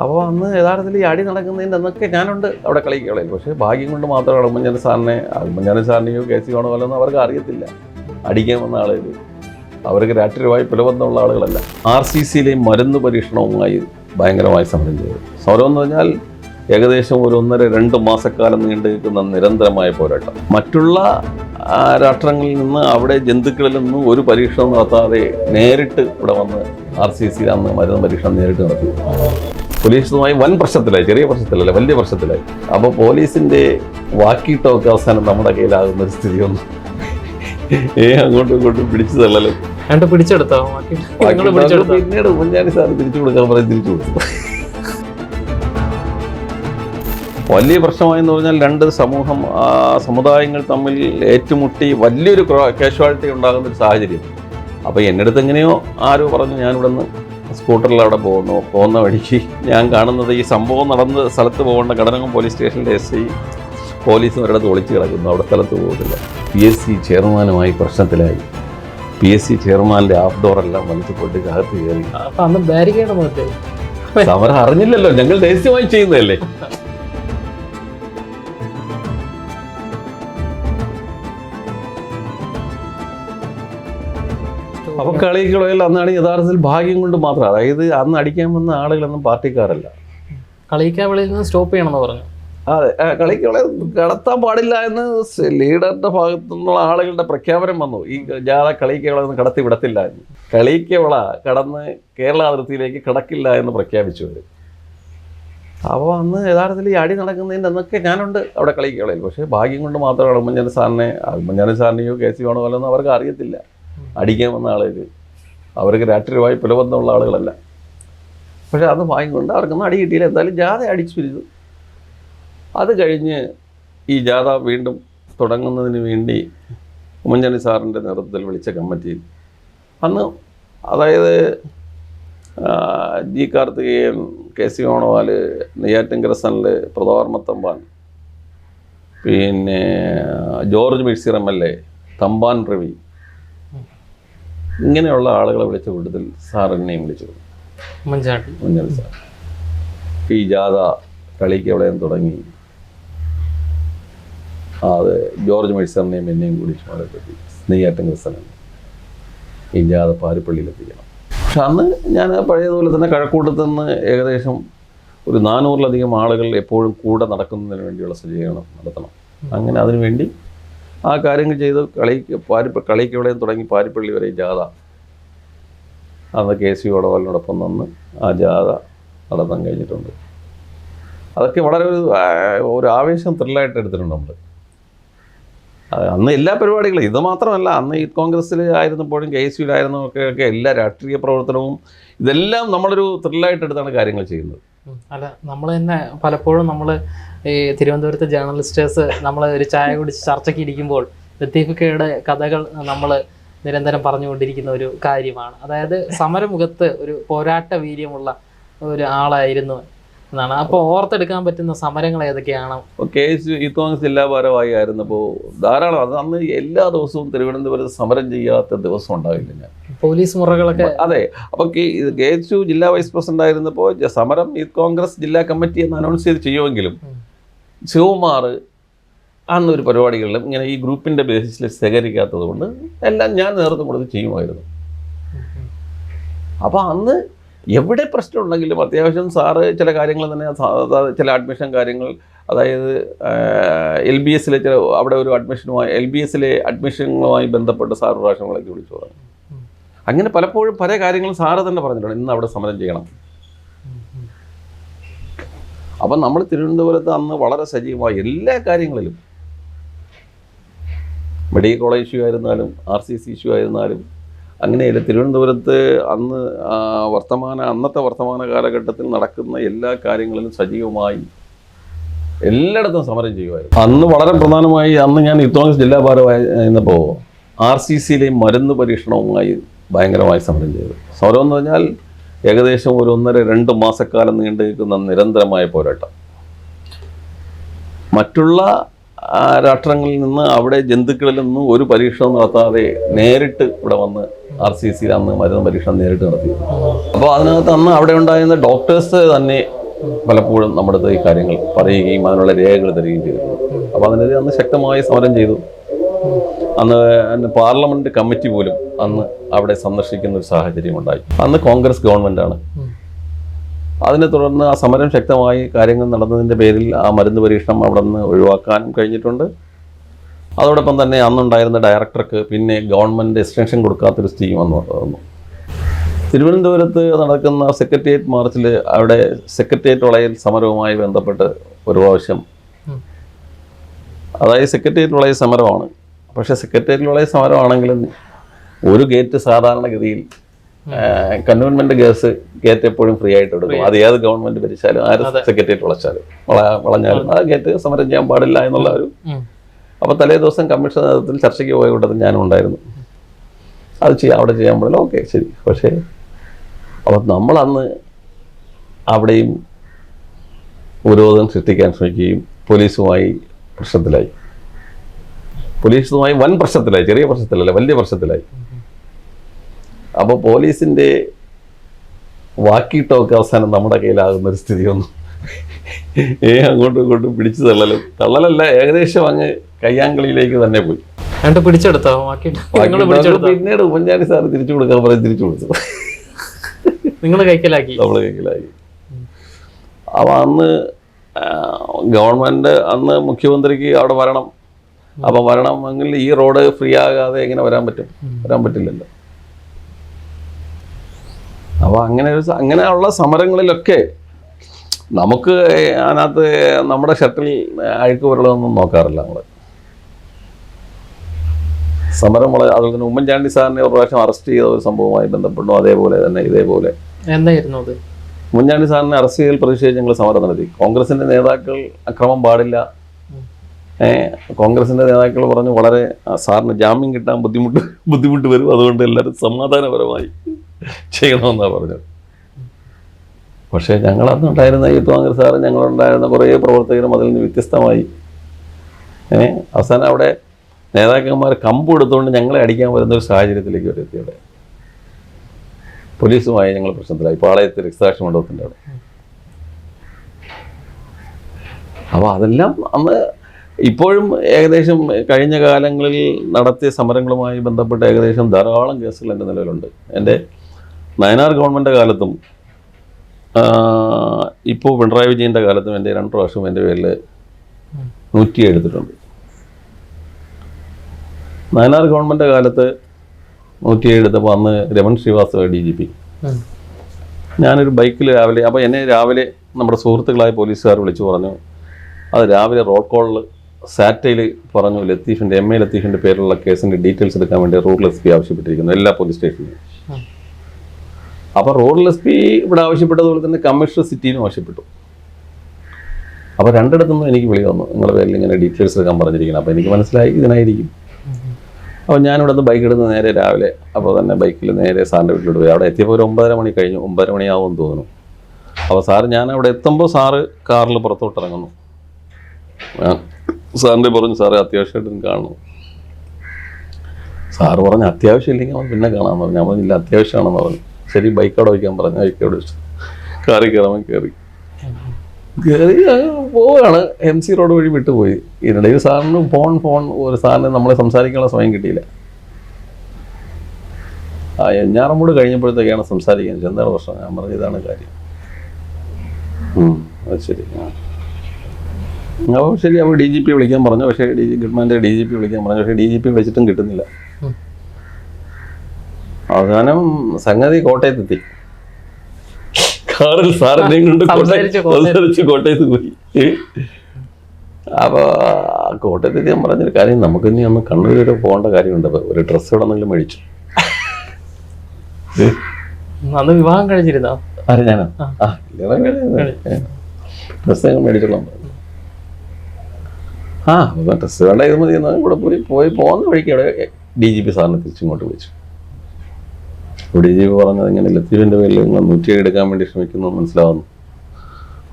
അപ്പോൾ അന്ന് യഥാർത്ഥത്തിൽ ഈ അടി നടക്കുന്നതിന്റെ അന്നൊക്കെ ഞാനുണ്ട് അവിടെ കളിക്കളയിൽ പക്ഷേ ഭാഗ്യം കൊണ്ട് മാത്രമാണ് ഉമ്മൻചാണ്ടി സാറിനെ ഉമ്മൻചാണ്ടി സാറിനെയോ കെ സി വേണമല്ലോ അവർക്ക് അറിയത്തില്ല. അടിക്കാൻ വന്ന ആളുകൾ അവർക്ക് രാഷ്ട്രീയമായി പിലബന്ധമുള്ള ആളുകളല്ല. ആർ സി സിയിലെ മരുന്ന് പരീക്ഷണവുമായി ഭയങ്കരമായി സമരം ചെയ്തു. സമരം എന്ന് പറഞ്ഞാൽ ഏകദേശം ഒരു ഒന്നര രണ്ട് മാസക്കാലം നീണ്ടു നിൽക്കുന്ന നിരന്തരമായ പോരാട്ടം. മറ്റുള്ള രാഷ്ട്രങ്ങളിൽ നിന്ന് അവിടെ ജന്തുക്കളിൽ നിന്നും ഒരു പരീക്ഷണം നടത്താതെ നേരിട്ട് ഇവിടെ വന്ന് ആർ സി സിയിൽ അന്ന് മരുന്ന് പരീക്ഷണം നേരിട്ട് നടത്തി. പോലീസുമായി വൻ പ്രശ്നത്തിലായി ചെറിയ പ്രശ്നത്തിലല്ല വലിയ പ്രശ്നത്തിലായി. അപ്പോൾ പോലീസിന്റെ വാക്കി ടോക്ക് അവസാനം നമ്മുടെ കയ്യിലാകുന്ന ഒരു സ്ഥിതി വന്നു ഏ അങ്ങോട്ടും ഇങ്ങോട്ടും പിടിച്ചു തള്ളലും. എന്നിട്ട് പിടിച്ചെടുത്തോ? പിന്നീട് ഉമ്മൻചാണ്ടി സാർ തിരിച്ചു കൊടുക്കാൻ പറയും തിരിച്ചു കൊടുത്തു വലിയ പ്രശ്നമായെന്ന് പറഞ്ഞാൽ രണ്ട് സമൂഹം ആ, സമുദായങ്ങൾ തമ്മിൽ ഏറ്റുമുട്ടി വലിയൊരു കാഷ്വാലിറ്റി ഉണ്ടാകുന്ന ഒരു സാഹചര്യം. അപ്പോൾ എന്റെ അടുത്ത് എങ്ങനെയോ ആരോ പറഞ്ഞു ഞാനിവിടെ നിന്ന് സ്കൂട്ടറിൽ അവിടെ പോകുന്നു. പോകുന്ന വഴിക്ക് ഞാൻ കാണുന്നത് ഈ സംഭവം നടന്ന സ്ഥലത്ത് പോകേണ്ട കടനകം പോലീസ് സ്റ്റേഷനിലെ എസ് ഐ പോലീസും ഒരിടത്ത് ഒളിച്ച് കിടക്കുന്നു. അവിടെ സ്ഥലത്ത് പോകുന്നില്ല പി എസ് സി ചെയർമാനുമായി പ്രശ്നത്തിലായി. പി എസ് സി ചെയർമാന്റെ ആഫ് ഡോറെല്ലാം വലിച്ചു പൊട്ടി അകത്ത് കയറി. അന്ന് ബാരിക്കേഡ് സമരം അറിഞ്ഞില്ലല്ലോ. ഞങ്ങൾ രഹസ്യമായി ചെയ്യുന്നതല്ലേ? അപ്പൊ കളിക്കളയിൽ അന്നാണ് യഥാർത്ഥത്തിൽ ഭാഗ്യം കൊണ്ട് മാത്രം. അതായത് അന്ന് അടിക്കാൻ വന്ന ആളുകളൊന്നും പാർട്ടിക്കാരല്ല. കളിക്കാവിളിയിൽ നിന്ന് സ്റ്റോപ്പ് ചെയ്യണമെന്ന് പറഞ്ഞു. അതെ. ആ, കളികളെ കടത്താൻ പാടില്ല എന്ന് ലീഡറിന്റെ ഭാഗത്തു നിന്നുള്ള ആളുകളുടെ പ്രഖ്യാപനം വന്നു. ഈ ജാഥ കളിക്കവളെ ഒന്നും കടത്തി വിടത്തില്ല എന്ന്. കളിക്കവള കടന്ന് കേരള അതിർത്തിയിലേക്ക് കടക്കില്ല എന്ന് പ്രഖ്യാപിച്ചു അവർ അപ്പോൾ അന്ന് യഥാർത്ഥത്തിൽ ഈ അടി നടക്കുന്നതിന്റെ അന്നൊക്കെ ഞാനുണ്ട് അവിടെ കളിക്കവളയിൽ പക്ഷേ ഭാഗ്യം കൊണ്ട് മാത്രമാണ് ഉമ്മൻചാണ്ടി സാറിനെ ഉമ്മൻചാണ്ടി സാറിനെയോ കെ സി വേണമല്ലോ എന്ന് അവർക്ക് അറിയത്തില്ല. അടിക്കാൻ വന്ന ആളുകൾ അവർക്ക് രാഷ്ട്രീയമായി പുലബന്ധമുള്ള ആളുകളല്ല. പക്ഷെ അത് വാങ്ങിക്കൊണ്ട് കൊണ്ട് അവർക്കൊന്നും അടി കിട്ടിയില്ല. എന്തായാലും ജാഥ അടിച്ചു പിരിച്ചു അത് കഴിഞ്ഞ് ഈ ജാഥ വീണ്ടും തുടങ്ങുന്നതിന് വേണ്ടി ഉമ്മൻചാണ്ടി സാറിന്റെ നേതൃത്വത്തിൽ വിളിച്ച കമ്മിറ്റിയിൽ അന്ന് അതായത് ജി കാർത്തികേയൻ കെ സി ഓണവാൽ നെയ്യാറ്റിൻകര സണിൽ പ്രതാവർമ്മ തമ്പാൻ പിന്നെ George മിഴ്സിർ M L A Thampan Ravi ഇങ്ങനെയുള്ള ആളുകളെ വിളിച്ച കൂട്ടത്തിൽ സാർ എന്നെയും വിളിച്ചു സാർ. ഈ ജാഥ കളിക്ക് എവിടെ തുടങ്ങി. അത് ജോർജ് മേഴ്സറിനെയും എന്നെയും കൂടി ചുമതലപ്പെടുത്തി നെയ്യാറ്റം ക്രിസ്തനും ഈ ജാഥ പാരിപ്പള്ളിയിലെത്തിക്കണം. പക്ഷെ അന്ന് ഞാൻ പഴയതുപോലെ തന്നെ കഴക്കൂട്ടത്തു നിന്ന് ഏകദേശം ഒരു നാനൂറിലധികം ആളുകൾ എപ്പോഴും കൂടെ നടക്കുന്നതിന് വേണ്ടിയുള്ള സജ്ജീകരണം നടത്തണം. അങ്ങനെ അതിനുവേണ്ടി ആ കാര്യങ്ങൾ ചെയ്ത് കളിക്ക് പാരിപ്പ കളിക്കവിടെയും തുടങ്ങി പാരിപ്പള്ളി വരെ ജാഥ. അന്ന് കെ സി ഓടവലിനോടൊപ്പം നിന്ന് ആ ജാഥ നടത്താൻ കഴിഞ്ഞിട്ടുണ്ട്. അതൊക്കെ വളരെ ഒരു ഒരു ആവേശം ത്രില്ലായിട്ട് എടുത്തിട്ടുണ്ട് നമ്മൾ അന്ന് എല്ലാ പരിപാടികളും ഇത് മാത്രമല്ല അന്ന് ഈ കോൺഗ്രസ്സിൽ ആയിരുന്നപ്പോഴും കെ എസ് യുയിലായിരുന്നൊക്കെ എല്ലാ രാഷ്ട്രീയ പ്രവർത്തനവും ഇതെല്ലാം നമ്മളൊരു ത്രില്ലായിട്ട് എടുത്താണ് കാര്യങ്ങൾ ചെയ്യുന്നത്. അല്ല നമ്മൾ തന്നെ പലപ്പോഴും നമ്മൾ ഈ തിരുവനന്തപുരത്തെ ജേർണലിസ്റ്റേഴ്സ് നമ്മൾ ഒരു ചായ കുടിച്ച് ചർച്ചയ്ക്ക് ഇരിക്കുമ്പോൾ ലത്തീഫിക്കയുടെ കഥകൾ നമ്മൾ നിരന്തരം പറഞ്ഞുകൊണ്ടിരിക്കുന്ന ഒരു കാര്യമാണ്. അതായത് സമരമുഖത്ത് ഒരു പോരാട്ട വീര്യമുള്ള ഒരു ആളായിരുന്നു എന്നാണ്. അപ്പോൾ ഓർത്തെടുക്കാൻ പറ്റുന്ന സമരങ്ങൾ ഏതൊക്കെയാണ്? കെ എസ് യൂത്ത് ജില്ലാ ഭാരവാഹി ആയിരുന്നപ്പോൾ ധാരാളം അത് അന്ന് എല്ലാ ദിവസവും തിരുവനന്തപുരത്ത് സമരം ചെയ്യാത്ത ദിവസം ഉണ്ടാവില്ല ഞാൻ. പോലീസ് മുറകളൊക്കെ അതെ അപ്പോൾ കെ എച്ച് യു ജില്ലാ വൈസ് പ്രസിഡന്റ് ആയിരുന്നപ്പോൾ സമരം യൂത്ത് കോൺഗ്രസ് ജില്ലാ കമ്മിറ്റി എന്ന് അനൗൺസ് ചെയ്ത് ചെയ്യുമെങ്കിലും. ശിവകുമാർ അന്ന് ഒരു പരിപാടികളിലും ഇങ്ങനെ ഈ ഗ്രൂപ്പിന്റെ ബേസിസിൽ ശേഖരിക്കാത്തത് കൊണ്ട് എല്ലാം ഞാൻ നേതൃത്വം കൊടുത്ത് ചെയ്യുമായിരുന്നു അപ്പോൾ അന്ന് എവിടെ പ്രശ്നമുണ്ടെങ്കിലും അത്യാവശ്യം സാറ് ചില കാര്യങ്ങൾ തന്നെ ചില അഡ്മിഷൻ കാര്യങ്ങൾ അതായത് എൽ ബി എസിലെ ചില അവിടെ ഒരു അഡ്മിഷനുമായി എൽ ബി എസിലെ അഡ്മിഷനുമായി ബന്ധപ്പെട്ട് സാർ പ്രാവശ്യങ്ങളൊക്കെ പ്രാവശ്യം വിളിച്ച് വിളിച്ചു പറഞ്ഞു. അങ്ങനെ പലപ്പോഴും പല കാര്യങ്ങളും സാറ് തന്നെ പറഞ്ഞിട്ടുണ്ട്. ഇന്ന് അവിടെ സമരം ചെയ്യണം. അപ്പം നമ്മൾ തിരുവനന്തപുരത്ത് അന്ന് വളരെ സജീവമായി എല്ലാ കാര്യങ്ങളിലും മെഡിക്കൽ കോളേജ് ഇഷ്യൂ ആയിരുന്നാലും ആർ സി സി ഇഷ്യൂ ആയിരുന്നാലും അങ്ങനെയല്ല. തിരുവനന്തപുരത്ത് അന്ന് വർത്തമാന അന്നത്തെ വർത്തമാന കാലഘട്ടത്തിൽ നടക്കുന്ന എല്ലാ കാര്യങ്ങളിലും സജീവമായി എല്ലായിടത്തും സമരം ചെയ്യുമായിരുന്നു. അന്ന് വളരെ പ്രധാനമായി അന്ന് ഞാൻ കോൺഗ്രസ് ജില്ലാ ഭാരമായിരുന്നപ്പോൾ ആർ സി സിയിലെ മരുന്ന് പരീക്ഷണവുമായി ഭയങ്കരമായി സമരം ചെയ്തു. സമരം എന്ന് പറഞ്ഞാൽ ഏകദേശം ഒരു ഒന്നര രണ്ട് മാസക്കാലം നീണ്ടു നിൽക്കുന്ന നിരന്തരമായ പോരാട്ടം. മറ്റുള്ള രാഷ്ട്രങ്ങളിൽ നിന്ന് അവിടെ ജന്തുക്കളിൽ നിന്ന് ഒരു പരീക്ഷണം നടത്താതെ നേരിട്ട് ഇവിടെ വന്ന് ആർ സി സിയിൽ അന്ന് മരുന്ന് പരീക്ഷണം നേരിട്ട് നടത്തി. അപ്പോൾ അതിനകത്ത് അന്ന് അവിടെ ഉണ്ടായിരുന്ന ഡോക്ടേഴ്സ് തന്നെ പലപ്പോഴും നമ്മുടെ ഈ കാര്യങ്ങൾ പറയുകയും അതിനുള്ള രേഖകൾ തരികയും ചെയ്തു അപ്പോൾ അതിനെതിരെ അന്ന് ശക്തമായി സമരം ചെയ്തു. അന്ന് പാർലമെന്റ് കമ്മിറ്റി പോലും അന്ന് അവിടെ സന്ദർശിക്കുന്ന ഒരു സാഹചര്യം ഉണ്ടായി. അന്ന് കോൺഗ്രസ് ഗവൺമെന്റ് ആണ്. അതിനെ തുടർന്ന് ആ സമരം ശക്തമായി കാര്യങ്ങൾ നടന്നതിന്റെ പേരിൽ ആ മരുന്ന് പരീക്ഷണം അവിടെ നിന്ന് ഒഴിവാക്കാനും കഴിഞ്ഞിട്ടുണ്ട്. അതോടൊപ്പം തന്നെ അന്നുണ്ടായിരുന്ന ഡയറക്ടർക്ക് പിന്നെ ഗവൺമെന്റ് എക്സ്റ്റൻഷൻ കൊടുക്കാത്തൊരു സ്ഥിതി വന്നു വന്നു. തിരുവനന്തപുരത്ത് നടക്കുന്ന സെക്രട്ടേറിയറ്റ് മാർച്ചിൽ അവിടെ സെക്രട്ടേറിയറ്റ് വളയൽ സമരവുമായി ബന്ധപ്പെട്ട് ഒരു പ്രാവശ്യം. അതായത് സെക്രട്ടേറിയറ്റ് വളയ സമരമാണ്. പക്ഷേ സെക്രട്ടേറിയറ്റ് വളയ സമരമാണെങ്കിലും ഒരു ഗേറ്റ് സാധാരണഗതിയിൽ കന്റോൺമെന്റ് ഗ്യാസ് ഗേറ്റ് എപ്പോഴും ഫ്രീ ആയിട്ട് എടുക്കും അത് ഏത് ഗവൺമെന്റ് ഭരിച്ചാലും ആര്. സെക്രട്ടേറിയറ്റ് വളച്ചാലും വള വളഞ്ഞാലും ആ ഗേറ്റ് സമരം ചെയ്യാൻ പാടില്ല എന്നുള്ള ഒരു അപ്പൊ തലേ ദിവസം കമ്മീഷൻ നേതൃത്വത്തിൽ ചർച്ചയ്ക്ക് പോയ കൂട്ടത്തിൽ ഞാനും ഉണ്ടായിരുന്നു. അത് ചെയ്യാം അവിടെ ചെയ്യാൻ പാടില്ല. ഓക്കെ ശരി. പക്ഷേ അപ്പൊ നമ്മൾ അന്ന് അവിടെയും ഉപരോധം സൃഷ്ടിക്കാൻ ശ്രമിക്കുകയും പോലീസുമായി പ്രശ്നത്തിലായി. പോലീസുമായി വൻ പ്രശ്നത്തിലായി ചെറിയ പ്രശ്നത്തിലല്ല വലിയ പ്രശ്നത്തിലായി. അപ്പോൾ പോലീസിന്റെ വാക്കി ടോക്ക് അവസാനം നമ്മുടെ കയ്യിലാകുന്ന ഒരു സ്ഥിതി വന്നു ഏ അങ്ങോട്ടും ഇങ്ങോട്ടും പിടിച്ചു തള്ളലും. തള്ളലല്ല ഏകദേശം അങ്ങ് കയ്യാങ്കളിയിലേക്ക് തന്നെ പോയി. പിടിച്ചെടുത്തോ? പിന്നീട് ഉമ്മൻചാണ്ടി സാറ് തിരിച്ചു കൊടുക്കാൻ പറഞ്ഞ് തിരിച്ചു കൊടുത്തു. നിങ്ങൾ കൈക്കലാക്കി? നമ്മൾ കൈക്കലാക്കി. അപ്പോൾ അന്ന് ഗവൺമെന്റ് അന്ന് മുഖ്യമന്ത്രിക്ക് അവിടെ വരണം. അപ്പോൾ വരണമെങ്കിൽ ഈ റോഡ് ഫ്രീ ആകാതെ എങ്ങനെ വരാൻ പറ്റും? വരാൻ പറ്റില്ലല്ലോ. അപ്പോൾ അങ്ങനെ ഒരു അങ്ങനെയുള്ള സമരങ്ങളിലൊക്കെ നമുക്ക് അതിനകത്ത് നമ്മുടെ ഷട്ടിൽ അഴുക്ക് വരളൊന്നും നോക്കാറില്ല നമ്മൾ സമരം വളരെ അതുപോലെ തന്നെ ഉമ്മൻചാണ്ടി സാറിനെ ഒരു പ്രാവശ്യം അറസ്റ്റ് ചെയ്ത ഒരു സംഭവവുമായി ബന്ധപ്പെട്ടു അതേപോലെ തന്നെ ഇതേപോലെ. എന്തായിരുന്നു അത്? ഉമ്മൻചാണ്ടി സാറിനെ അറസ്റ്റ് ചെയ്തതിൽ പ്രതിഷേധിച്ച് ഞങ്ങൾ സമരം നടത്തി. കോൺഗ്രസിന്റെ നേതാക്കൾ അക്രമം പാടില്ല. കോൺഗ്രസിന്റെ നേതാക്കൾ പറഞ്ഞു വളരെ സാറിന് ജാമ്യം കിട്ടാൻ ബുദ്ധിമുട്ട് ബുദ്ധിമുട്ട് വരും. അതുകൊണ്ട് എല്ലാവരും സമാധാനപരമായി ചെയ്യണമെന്നാണ് പറഞ്ഞത്. പക്ഷേ ഞങ്ങൾ അന്നുണ്ടായിരുന്ന യൂത്ത് കോൺഗ്രസ് സാറ് ഞങ്ങളുണ്ടായിരുന്ന കുറേ പ്രവർത്തകരും അതിൽ നിന്ന് വ്യത്യസ്തമായി അവസാനം അവിടെ നേതാക്കന്മാർ കമ്പ് എടുത്തുകൊണ്ട് ഞങ്ങളെ അടിക്കാൻ വരുന്ന ഒരു സാഹചര്യത്തിലേക്ക് വരെ എത്തിയത് പോലീസുമായി ഞങ്ങൾ പ്രശ്നത്തിലായി. പാളയത്തിൽ രക്തസാക്ഷി മണ്ഡപത്തിന്റെ അവിടെ. അപ്പോൾ അതെല്ലാം അന്ന് ഇപ്പോഴും ഏകദേശം കഴിഞ്ഞ കാലങ്ങളിൽ നടത്തിയ സമരങ്ങളുമായി ബന്ധപ്പെട്ട് ഏകദേശം ധാരാളം കേസുകൾ എന്റെ നിലവിലുണ്ട്. എന്റെ നയനാർ ഗവൺമെന്റ് കാലത്തും ഇപ്പോൾ പിണറായി വിജയന്റെ കാലത്തും എന്റെ രണ്ട് പ്രാവശ്യം എന്റെ പേരിൽ നൂറ്റി എടുത്തിട്ടുണ്ട് നയനാർ ഗവൺമെന്റ് കാലത്ത് നൂറ്റി എടുത്തപ്പോൾ അന്ന് Raman Srivastava D G P. ഞാനൊരു ബൈക്കിൽ രാവിലെ അപ്പോൾ എന്നെ രാവിലെ നമ്മുടെ സുഹൃത്തുക്കളായ പോലീസുകാർ വിളിച്ചു പറഞ്ഞു അത് രാവിലെ റോഡ് കോളിൽ സാറ്റയിൽ പറഞ്ഞു ലത്തീഫിന്റെ എം എ ലത്തീഫിന്റെ പേരിലുള്ള കേസിന്റെ ഡീറ്റെയിൽസ് എടുക്കാൻ വേണ്ടി റൂറൽ എസ് പി ആവശ്യപ്പെട്ടിരിക്കുന്നു എല്ലാ പോലീസ് സ്റ്റേഷനിലും. അപ്പോൾ റൂറൽ എസ് പി ഇവിടെ ആവശ്യപ്പെട്ടതുപോലെ തന്നെ കമ്മീഷണർ സിറ്റിയിലും ആവശ്യപ്പെട്ടു. അപ്പോൾ രണ്ടിടത്തുനിന്നും എനിക്ക് വിളി വന്നു. നിങ്ങളുടെ പേരിൽ ഇങ്ങനെ ഡീറ്റെയിൽസ് എടുക്കാൻ പറഞ്ഞിരിക്കണം അപ്പോൾ എനിക്ക് മനസ്സിലായി ഇതിനായിരിക്കും. അപ്പോൾ ഞാനിവിടെ നിന്ന് ബൈക്ക് എടുത്ത് നേരെ രാവിലെ അപ്പോൾ തന്നെ ബൈക്കിൽ നേരെ സാറിന്റെ വീട്ടിലോട്ട് പോയി. അവിടെ എത്തിയപ്പോൾ ഒരു ഒമ്പതര മണി കഴിഞ്ഞു. ഒമ്പതര മണിയാവുമെന്ന് തോന്നുന്നു. അപ്പോൾ സാറ് ഞാൻ അവിടെ എത്തുമ്പോൾ സാറ് കാറിൽ പുറത്തോട്ട് ഇറങ്ങുന്നു. സാറിന്റെ പറഞ്ഞു സാറേ അത്യാവശ്യമായിട്ടും കാണുന്നു. സാറ് പറഞ്ഞു അത്യാവശ്യം ഇല്ലെങ്കിൽ അവൻ പിന്നെ കാണാമെന്ന് പറഞ്ഞു. ഞാൻ പറഞ്ഞില്ല അത്യാവശ്യമാണെന്ന് പറഞ്ഞു. ശരി ബൈക്ക് അവിടെ വയ്ക്കാൻ പറഞ്ഞു ബൈക്ക് അവിടെ വെച്ചു കാറി കയറാൻ കയറി കയറി പോവുകയാണ് എം സി റോഡ് വഴി വിട്ടുപോയി. ഇതിനിടയിൽ സാറിന് ഫോൺ ഫോൺ ഒരു സാറിന് നമ്മളെ സംസാരിക്കാനുള്ള സമയം കിട്ടിയില്ല. ആ എഞ്ഞാറമ്മൂട് കഴിഞ്ഞപ്പോഴത്തേക്കാണ് സംസാരിക്കുന്നത്. എന്താണ് പ്രശ്നം? ഞാൻ പറഞ്ഞു ഇതാണ് കാര്യം. അത് ശരി അപ്പോൾ ശരി അപ്പോൾ ഡി ജി പി വിളിക്കാൻ പറഞ്ഞു. പക്ഷേ D G government D G P വിളിക്കാൻ പറഞ്ഞു. പക്ഷേ ഡി ജി പി വിളിച്ചിട്ടും കിട്ടുന്നില്ല. അവസാനം സംഗതി കോട്ടയത്തെത്തി. കാറിൽ സാറിനെയും കൊണ്ട് സംസാരിച്ച് കോട്ടയം- കോട്ടയത്ത് പോയി. അപ്പോൾ കോട്ടയത്തെത്തി ഞാൻ പറഞ്ഞൊരു കാര്യം നമുക്ക് ഇനി ഒന്ന് കണ്ണൂർ പോകേണ്ട കാര്യമുണ്ട്. ഒരു ഡ്രസ്സ് ഇവിടെ നിന്നെങ്കിലും മേടിച്ചു. അന്ന് വിവാഹം കഴിച്ചിരുന്നോ? ആരെ ഞാനോ? ആ. ഡ്രസ്സ് ഞങ്ങൾ മേടിച്ചോളാം. ആ ഡ്രസ് ഡ്രസ്സ് വേണ്ട ഇത് മതി. എന്നാൽ ഇവിടെ പോയി പോയി പോകുന്ന വഴിക്ക് അവിടെ ഡി ജി പി സാറിനെ തിരിച്ചിങ്ങോട്ട് വിളിച്ചു. പി പറഞ്ഞത് ഇങ്ങനെ ലത്തീഫിന്റെ പേരിൽ നിങ്ങൾ നൂറ്റി എടുക്കാൻ വേണ്ടി ശ്രമിക്കുന്നു മനസ്സിലാവുന്നു.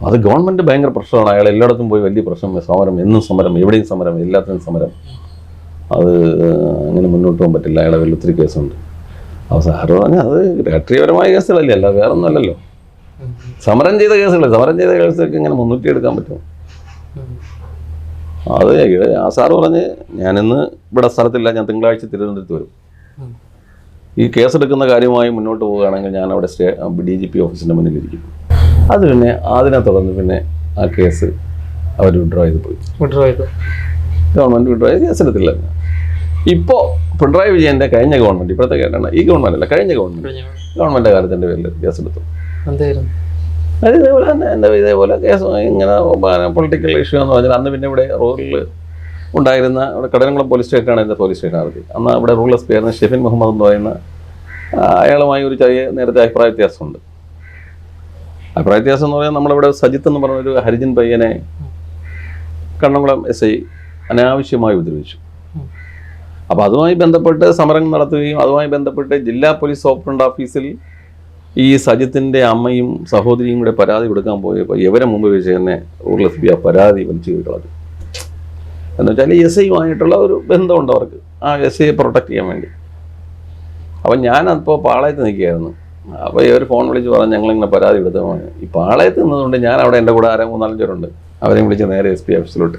അത് ഗവൺമെന്റ് ഭയങ്കര പ്രശ്നമാണ്. അയാൾ എല്ലായിടത്തും പോയി വലിയ പ്രശ്നം സമരം എന്നും സമരം എവിടെയും സമരം എല്ലാത്തിനും സമരം. അത് അങ്ങനെ മുന്നോട്ട് പോകാൻ പറ്റില്ല. അയാളെ വലിയ ഒത്തിരി കേസുണ്ട്. അപ്പോൾ സാറ് പറഞ്ഞാൽ അത് രാഷ്ട്രീയപരമായ കേസുകളല്ലേ അല്ല വേറെ ഒന്നുമല്ലല്ലോ സമരം ചെയ്ത കേസുകൾ സമരം ചെയ്ത കേസുകൾക്ക് ഇങ്ങനെ മുന്നൂറ്റി എടുക്കാൻ പറ്റും. അത് ആ സാറ് പറഞ്ഞ് ഞാനിന്ന് ഇവിടെ സ്ഥലത്തില്ല ഞാൻ തിങ്കളാഴ്ച തിരുവനന്തപുരത്ത് വരും. ഈ കേസെടുക്കുന്ന കാര്യമായി മുന്നോട്ട് പോവുകയാണെങ്കിൽ ഞാൻ അവിടെ സ്റ്റേ ഡി ജി പി ഓഫീസിന്റെ മുന്നിലിരിക്കും അത് പിന്നെ അതിനെ തുടർന്ന് പിന്നെ ആ കേസ് അവർ വിഡ്രോ ചെയ്ത് പോയി. വിഡ്രോ ചെയ്തു. ഗവൺമെന്റ് വിഡ്രോ ചെയ്ത് കേസെടുത്തില്ല. ഇപ്പോൾ പിണറായി വിജയന്റെ കഴിഞ്ഞ ഗവൺമെന്റ് ഇപ്പോഴത്തെ കേട്ടാണ് ഈ ഗവൺമെന്റ് അല്ല കഴിഞ്ഞ ഗവൺമെന്റ്. ഗവൺമെന്റ് കാലത്തിന്റെ പേരിൽ കേസെടുത്തു. എന്തായിരുന്നു? അത് ഇതേപോലെ തന്നെ എന്റെ ഇതേപോലെ കേസ് ഇങ്ങനെ പൊളിറ്റിക്കൽ ഇഷ്യൂ എന്ന് പറഞ്ഞാൽ അന്ന് പിന്നെ ഇവിടെ റൂറലിൽ ഉണ്ടായിരുന്ന ഇവിടെ കടലംകുളം പോലീസ് സ്റ്റേഷനാണ് എന്റെ പോലീസ് സ്റ്റേഷൻ ആദ്യം അന്ന് അവിടെ റൂറൽ എസ് പി ആയിരുന്ന ഷെഫിൻ മുഹമ്മദ് എന്ന് പറയുന്ന അയാളുമായി ഒരു ചെറിയ നേരത്തെ അഭിപ്രായ വ്യത്യാസമുണ്ട്. അഭിപ്രായ വ്യത്യാസം എന്ന് പറഞ്ഞാൽ നമ്മളിവിടെ സജിത്ത് എന്ന് പറഞ്ഞൊരു ഹരിജൻ പയ്യനെ കണ്ണംകുളം എസ് ഐ അനാവശ്യമായി ഉപദ്രവിച്ചു. അപ്പോൾ അതുമായി ബന്ധപ്പെട്ട് സമരം നടത്തുകയും അതുമായി ബന്ധപ്പെട്ട് ജില്ലാ പോലീസ് സൂപ്രണ്ട് ഓഫീസിൽ ഈ സജിത്തിന്റെ അമ്മയും സഹോദരിയും കൂടെ പരാതി കൊടുക്കാൻ പോയപ്പോൾ ഇവരെ മുമ്പ് വെച്ച് തന്നെ റൂറൽ എസ് പി ആ പരാതി വലിച്ചു കളഞ്ഞു. എന്ന് വെച്ചാൽ ഈ എസ് ഐയുമായിട്ടുള്ള ഒരു ബന്ധമുണ്ട് അവർക്ക്. ആ എസ് ഐയെ പ്രൊട്ടക്ട് ചെയ്യാൻ വേണ്ടി. അപ്പം ഞാനപ്പോൾ പാളയത്ത് നിൽക്കുകയായിരുന്നു. അപ്പോൾ ഇവർ ഫോൺ വിളിച്ച് പറഞ്ഞ് ഞങ്ങളിങ്ങനെ പരാതി എടുത്തു ഈ പാളയത്ത് നിന്നതുകൊണ്ട് ഞാൻ അവിടെ എന്റെ കൂടെ ആരോ പേരുണ്ട് അവരെയും വിളിച്ച് നേരെ എസ് പി ഓഫീസിലോട്ട്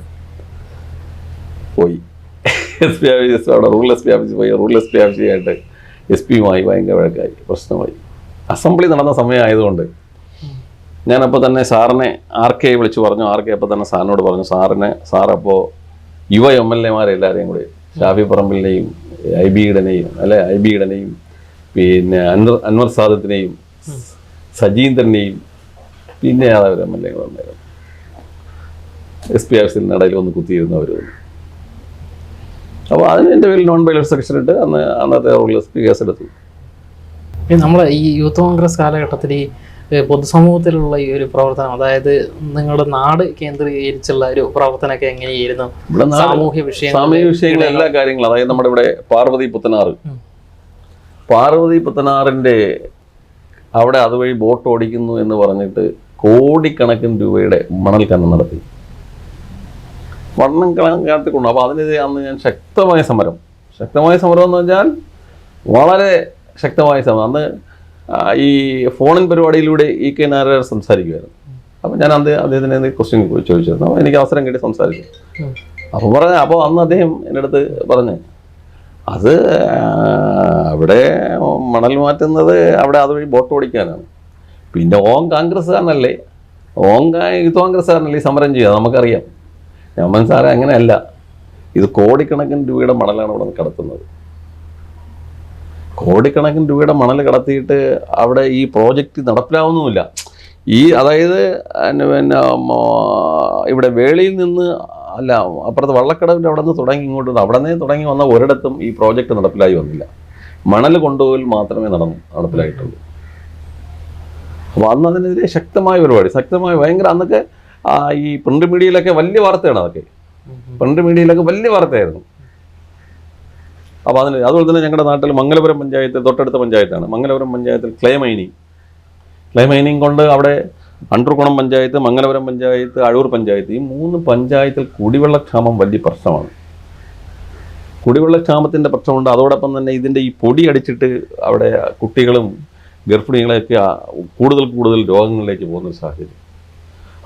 പോയി. എസ് പി ഓഫീസ് അവിടെ റൂറൽ എസ് പി ഓഫീസിൽ പോയി. റൂറൽ എസ് പി ഓഫീസായിട്ട് എസ് പിയുമായി ഭയങ്കര വഴക്കായി പ്രശ്നമായി. അസംബ്ലി നടന്ന സമയമായതുകൊണ്ട് ഞാനപ്പോൾ തന്നെ സാറിനെ ആർ കെ വിളിച്ച് പറഞ്ഞു. ആർ കെ അപ്പോൾ തന്നെ സാറിനോട് പറഞ്ഞു സാറിനെ സാറപ്പോൾ യുവ എം എൽ എമാരെ എല്ലാവരെയും കൂടി ഷാഫി പറമ്പിലിനെയും ഐ ബി ഇടനെയും അല്ലെ ഐ ബി ഇടനെയും പിന്നെ അൻവർ അൻവർ സാദത്തിനെയും സജീന്ദ്രനെയും പിന്നെ യാതൊരു എം എൽ എ ഉണ്ടായിരുന്നു. എസ് പി ഓഫീസിൽ ഇടയിൽ ഒന്ന് കുത്തിയിരുന്നവർ അപ്പോൾ അതിന് എന്റെ പേരിൽ നോൺ ബൈലർ സെക്ഷൻ ഇട്ട് അന്ന് അന്നത്തെ റൂറൽ എസ് കേസെടുത്തു. ഈ യൂത്ത് കോൺഗ്രസ് കാലഘട്ടത്തിൽ ഈ പൊതുസമൂഹത്തിലുള്ള ഈ ഒരു പ്രവർത്തനം അതായത് നിങ്ങളുടെ നാട് കേന്ദ്രീകരിച്ചുള്ള ഒരു പ്രവർത്തനമൊക്കെ എങ്ങനെയായിരുന്നു? സാമൂഹ്യ വിഷയം സാമൂഹ്യ വിഷയങ്ങൾ എല്ലാ കാര്യങ്ങളും അതായത് നമ്മുടെ ഇവിടെ പാർവതി പുത്തനാറ്. പാർവതി പുത്തനാറിന്റെ അവിടെ അതുവഴി ബോട്ട് ഓടിക്കുന്നു എന്ന് പറഞ്ഞിട്ട് കോടിക്കണക്കിന് രൂപയുടെ മണൽ കണ്ണം നടത്തി. വണ്ണം കണക്കാത്തി കൊണ്ടു അപ്പോൾ അതിനെതിരെ അന്ന് ഞാൻ ശക്തമായ സമരം. ശക്തമായ സമരം എന്ന് പറഞ്ഞാൽ വളരെ ശക്തമായ സമരം. അന്ന് ഈ ഫോണിൻ പരിപാടിയിലൂടെ ഇ കെ നാരായണൻ സംസാരിക്കുമായിരുന്നു അപ്പം ഞാൻ അന്ന് അദ്ദേഹത്തിന് ക്വസ്റ്റ്യൻ ചോദിച്ചിരുന്നു. അപ്പോൾ എനിക്ക് അവസരം കിട്ടി സംസാരിച്ചു. അപ്പോൾ പറഞ്ഞ അപ്പോൾ അന്ന് അദ്ദേഹം എന്റെ അടുത്ത് പറഞ്ഞു അത് അവിടെ മണൽ മാറ്റുന്നത് അവിടെ അതുവഴി ബോട്ട് ഓടിക്കാനാണ്. പിന്നെ ഓം കോൺഗ്രസ്സുകാരനല്ലേ? ഓം യൂത്ത് കോൺഗ്രസ്സുകാരനല്ലേ? സമരം ചെയ്യുക നമുക്കറിയാം. ഞാൻ സാറേ അങ്ങനെയല്ല. ഇത് കോടിക്കണക്കിന് രൂപയുടെ മണലാണ് ഇവിടെ കടത്തുന്നത്. കോടിക്കണക്കിന് രൂപയുടെ മണൽ കടത്തിയിട്ട് അവിടെ ഈ പ്രോജക്റ്റ് നടപ്പിലാവുന്നുമില്ല. ഈ അതായത് പിന്നെ ഇവിടെ വേളിയിൽ നിന്ന് അല്ല അപ്പുറത്ത് വള്ളക്കടവിന്റെ അവിടെ നിന്ന് തുടങ്ങി ഇങ്ങോട്ട് അവിടെ നിന്ന് തുടങ്ങി വന്ന ഒരിടത്തും ഈ പ്രോജക്റ്റ് നടപ്പിലായി വന്നില്ല. മണൽ കൊണ്ടുപോകൽ മാത്രമേ നടന്നു നടപ്പിലായിട്ടുള്ളൂ. അപ്പോൾ അന്ന് അതിനെതിരെ ശക്തമായ പരിപാടി ശക്തമായ ഭയങ്കര അന്നൊക്കെ ഈ പ്രിന്റ് മീഡിയയിലൊക്കെ വലിയ വാർത്തയാണ് അതൊക്കെ. പ്രിന്റ്. പ്രിന്റ് മീഡിയയിലൊക്കെ വലിയ വാർത്തയായിരുന്നു. അപ്പോൾ അതിന് അതുപോലെ തന്നെ ഞങ്ങളുടെ നാട്ടിൽ മംഗലപുരം പഞ്ചായത്ത് തൊട്ടടുത്ത പഞ്ചായത്താണ്. മംഗലപുരം പഞ്ചായത്തിൽ ക്ലേ മൈനിങ് ക്ലേ മൈനിങ് കൊണ്ട് അവിടെ അണ്ടർകുണം പഞ്ചായത്ത് മംഗലപുരം പഞ്ചായത്ത് അഴൂർ പഞ്ചായത്ത് ഈ മൂന്ന് പഞ്ചായത്തിൽ കുടിവെള്ളക്ഷാമം വലിയ പ്രശ്നമാണ്. കുടിവെള്ളക്ഷാമത്തിന്റെ പ്രശ്നമുണ്ട്. അതോടൊപ്പം തന്നെ ഇതിന്റെ ഈ പൊടി അടിച്ചിട്ട് അവിടെ കുട്ടികളും ഗർഭിണികളെയൊക്കെ കൂടുതൽ കൂടുതൽ രോഗങ്ങളിലേക്ക് പോകുന്ന സാഹചര്യം.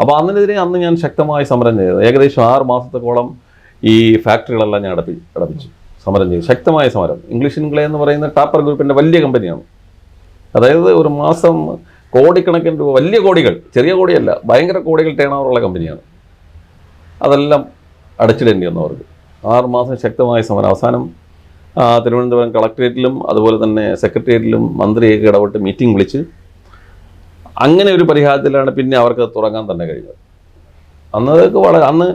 അപ്പോൾ അതിനെതിരെ അന്ന് ഞാൻ ശക്തമായി സമരം ചെയ്തത് ഏകദേശം ആറ് മാസത്തോളം ഈ ഫാക്ടറികളെല്ലാം ഞാൻ അടപ്പി അടപ്പിച്ചു. സമരം ചെയ്യും ശക്തമായ സമരം. ഇംഗ്ലീഷ് ഇൻഗ്ലേ എന്ന് പറയുന്ന ടാപ്പർ ഗ്രൂപ്പിന്റെ വലിയ കമ്പനിയാണ്. അതായത് ഒരു മാസം കോടിക്കണക്കിന് രൂപ വലിയ കോടികൾ ചെറിയ കോടിയല്ല ഭയങ്കര കോടികൾ ടേൺ ഓവറുള്ള കമ്പനിയാണ്. അതെല്ലാം അടച്ചിടേണ്ടി വന്നു അവർക്ക് ആറുമാസം ശക്തമായ സമരം. അവസാനം തിരുവനന്തപുരം കളക്ട്രേറ്റിലും അതുപോലെ തന്നെ സെക്രട്ടേറിയറ്റിലും മന്ത്രിയൊക്കെ ഇടപെട്ട് മീറ്റിംഗ് വിളിച്ച് അങ്ങനെ ഒരു പരിഹാരത്തിലാണ് പിന്നെ അവർക്ക് തുടങ്ങാൻ തന്നെ കഴിഞ്ഞത്. അന്നതൊക്കെ വളരെ അന്ന്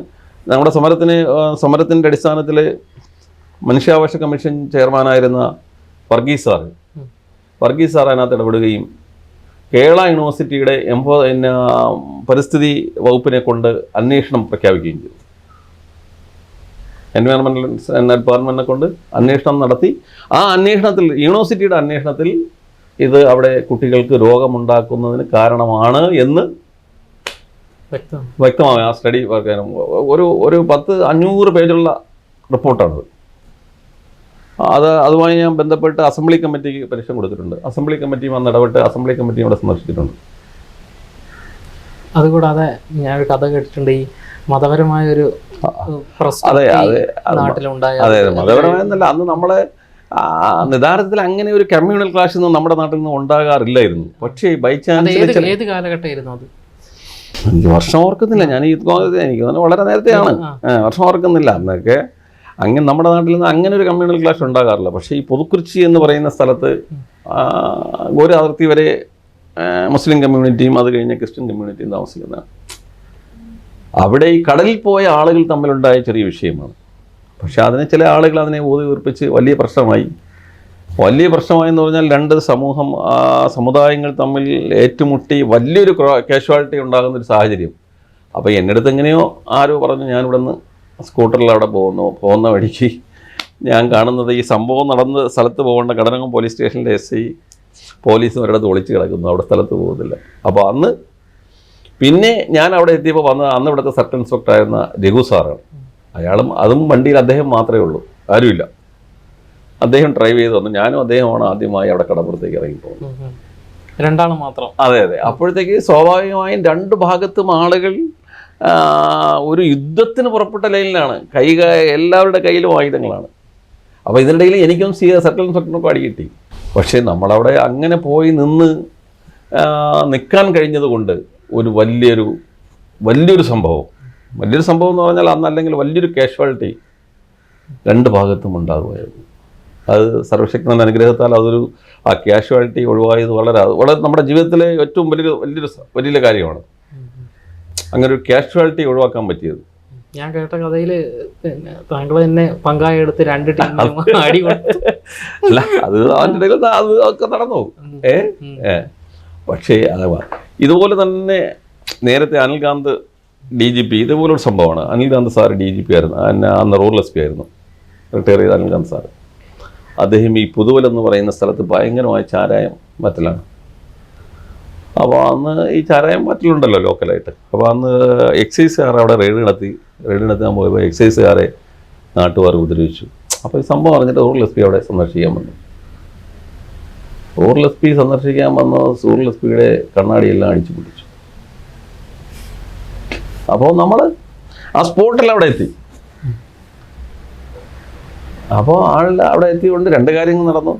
നമ്മുടെ സമരത്തിന് സമരത്തിന്റെ അടിസ്ഥാനത്തിൽ മനുഷ്യാവകാശ കമ്മീഷൻ ചെയർമാനായിരുന്ന വർഗീസ് സാർ ഉം. വർഗീസ് സാർ അതിനകത്ത് ഇടപെടുകയും കേരള യൂണിവേഴ്സിറ്റിയുടെ എംപോ പിന്നെ പരിസ്ഥിതി വകുപ്പിനെ കൊണ്ട് അന്വേഷണം പ്രഖ്യാപിക്കുകയും ചെയ്തു. എൻവയോൺമെന്റൽ ഡിപ്പാർട്ട്മെന്റിനെ കൊണ്ട് അന്വേഷണം നടത്തി. ആ അന്വേഷണത്തിൽ യൂണിവേഴ്സിറ്റിയുടെ അന്വേഷണത്തിൽ ഇത് അവിടെ കുട്ടികൾക്ക് രോഗമുണ്ടാക്കുന്നതിന് കാരണമാണ് എന്ന് വ്യക്തം വ്യക്തമായി ആ സ്റ്റഡി ഒരു ഒരു പത്ത് അഞ്ഞൂറ് പേജുള്ള റിപ്പോർട്ടാണത്. അത് അതുമായി ഞാൻ ബന്ധപ്പെട്ട് അസംബ്ലി കമ്മിറ്റിക്ക് പരീക്ഷ കൊടുത്തിട്ടുണ്ട്. അസംബ്ലി കമ്മിറ്റി വന്ന് ഇടപെട്ട് അസംബ്ലി കമ്മിറ്റി ഇവിടെ സന്ദർശിച്ചിട്ടുണ്ട്. അതുകൂടാതെ ഞാനൊരു കഥ കേട്ടിട്ടുണ്ട് ഈ മതപരമായ ഒരു അതെ അതെ അത് മതപരമായെന്നല്ല അന്ന് നമ്മളെ നിദാനത്തിൽ അങ്ങനെ ഒരു കമ്മ്യൂണൽ ക്ലാഷ് ഒന്നും നമ്മുടെ നാട്ടിൽ നിന്ന് ഉണ്ടാകാറില്ലായിരുന്നു. പക്ഷേ ബൈ ചാൻസ് ഏത് കാലഘട്ടമായിരുന്നു അത്? എനിക്ക് വർഷം ഓർക്കുന്നില്ല. ഞാൻ ഈ എനിക്ക് വളരെ നേരത്തെയാണ്. വർഷം ഓർക്കുന്നില്ല. അന്നൊക്കെ അങ്ങനെ നമ്മുടെ നാട്ടിൽ നിന്ന് അങ്ങനെ ഒരു കമ്മ്യൂണൽ ക്ലാഷ് ഉണ്ടാകാറില്ല. പക്ഷേ ഈ പുതുക്കുറിച്ചി എന്ന് പറയുന്ന സ്ഥലത്ത് ഒരു അതിർത്തി വരെ മുസ്ലിം കമ്മ്യൂണിറ്റിയും അത് കഴിഞ്ഞ് ക്രിസ്ത്യൻ കമ്മ്യൂണിറ്റിയും താമസിക്കുന്ന അവിടെ ഈ കടലിൽ പോയ ആളുകൾ തമ്മിലുണ്ടായ ചെറിയ വിഷയമാണ്. പക്ഷെ അതിനെ ചില ആളുകൾ അതിനെ ഊതി ഉറപ്പിച്ച് വലിയ പ്രശ്നമായി. വലിയ പ്രശ്നമായി എന്ന് പറഞ്ഞാൽ രണ്ട് സമൂഹം ആ, സമുദായങ്ങൾ തമ്മിൽ ഏറ്റുമുട്ടി വലിയൊരു കാഷ്വാലിറ്റി ഉണ്ടാകുന്ന ഒരു സാഹചര്യം. അപ്പോൾ എന്റെ അടുത്ത് എങ്ങനെയോ ആരോ പറഞ്ഞു ഞാനിവിടെ നിന്ന് സ്കൂട്ടറിൽ അവിടെ പോകുന്നു. പോകുന്ന വഴിക്ക് ഞാൻ കാണുന്നത് ഈ സംഭവം നടന്ന സ്ഥലത്ത് പോകേണ്ട കടനകം പോലീസ് സ്റ്റേഷനിലെ എസ് ഐ പോലീസ് ഒരിടത്ത് ഒളിച്ച് കിടക്കുന്നു. അവിടെ സ്ഥലത്ത് പോകുന്നില്ല. അപ്പോൾ അന്ന് പിന്നെ ഞാൻ അവിടെ എത്തിയപ്പോൾ വന്ന അന്ന് ഇവിടുത്തെ സബ് ഇൻസ്പെക്ടർ ആയിരുന്ന രഘു സാറാണ്. അയാളും അതും വണ്ടിയിൽ അദ്ദേഹം മാത്രമേ ഉള്ളൂ. ആരുമില്ല. അദ്ദേഹം ഡ്രൈവ് ചെയ്ത് വന്നു. ഞാനും അദ്ദേഹമാണ് ആദ്യമായി അവിടെ കടപ്പുറത്തേക്ക് ഇറങ്ങി പോകുന്നത്. രണ്ടാളും മാത്രം. അതെ അതെ. അപ്പോഴത്തേക്ക് സ്വാഭാവികമായും രണ്ട് ഭാഗത്തും ആളുകൾ ഒരു യുദ്ധത്തിന് പുറപ്പെട്ട ലൈനിലാണ്. കൈ എല്ലാവരുടെ കയ്യിലും ആയുധങ്ങളാണ്. അപ്പോൾ ഇതിനിടയിൽ എനിക്കും സി സർക്കിൾ ഇൻസ്പെക്ടറിനൊക്കെ അടി കിട്ടി. പക്ഷേ നമ്മളവിടെ അങ്ങനെ പോയി നിന്ന് നിൽക്കാൻ കഴിഞ്ഞതുകൊണ്ട് ഒരു വലിയൊരു വലിയൊരു സംഭവം. വലിയൊരു സംഭവം എന്ന് പറഞ്ഞാൽ അന്നല്ലെങ്കിൽ വലിയൊരു കാഷ്വാലിറ്റി രണ്ട് ഭാഗത്തും ഉണ്ടാകുമായിരുന്നു. അത് സർവശക്തൻ അനുഗ്രഹത്താൽ അതൊരു ആ കാഷ്വാലിറ്റി ഒഴിവായത് വളരെ വളരെ നമ്മുടെ ജീവിതത്തിലെ ഏറ്റവും വലിയൊരു വലിയൊരു വലിയ കാര്യമാണ്. അങ്ങനെ ഒരു കാഷ്വാലിറ്റി ഒഴിവാക്കാൻ പറ്റിയത്. ഞാൻ കേട്ട കഥയിൽ പിന്നെ താങ്കൾ തന്നെ പങ്കായെടുത്ത് രണ്ട് ടീമും അടി അല്ല അത് അതിന്റെ അത് ഒക്കെ നടന്നു. ഏ? പക്ഷേ അഥവാ ഇതുപോലെ തന്നെ നേരത്തെ അനിൽകാന്ത് ഡി ജി പി ഇതുപോലൊരു സംഭവമാണ്. Anil Kant sir D G P ആയിരുന്നു. അന്ന് അന്ന് റൂറൽ എസ് പി ആയിരുന്നു. റിട്ടയർ ചെയ്ത അനിൽകാന്ത് സാർ അദ്ദേഹം ഈ പുതുവലെന്ന് പറയുന്ന സ്ഥലത്ത് ഭയങ്കരമായ ചാരായം മറ്റലാണ്. അപ്പോൾ അന്ന് ഈ ചാരായം മറ്റിലുണ്ടല്ലോ ലോക്കലായിട്ട്. അപ്പോൾ അന്ന് എക്സൈസുകാർ അവിടെ റെയ്ഡ് നടത്തി. റെയ്ഡ് നടത്താൻ പോയപ്പോൾ എക്സൈസുകാരെ നാട്ടുകാർ ഉപദ്രവിച്ചു. അപ്പോൾ ഈ സംഭവം അറിഞ്ഞിട്ട് റൂറൽ എസ് പി അവിടെ സന്ദർശിക്കാൻ വന്നു. റൂറൽ എസ് പി സന്ദർശിക്കാൻ വന്ന റൂറൽ എസ് പിയുടെ കണ്ണാടിയെല്ലാം അടിച്ചു പിടിച്ചു അപ്പോൾ നമ്മൾ ആ സ്പോട്ടിൽ അവിടെ എത്തി. അപ്പോൾ ആളുടെ അവിടെ എത്തിയതുകൊണ്ട് രണ്ട് കാര്യങ്ങൾ നടന്നു.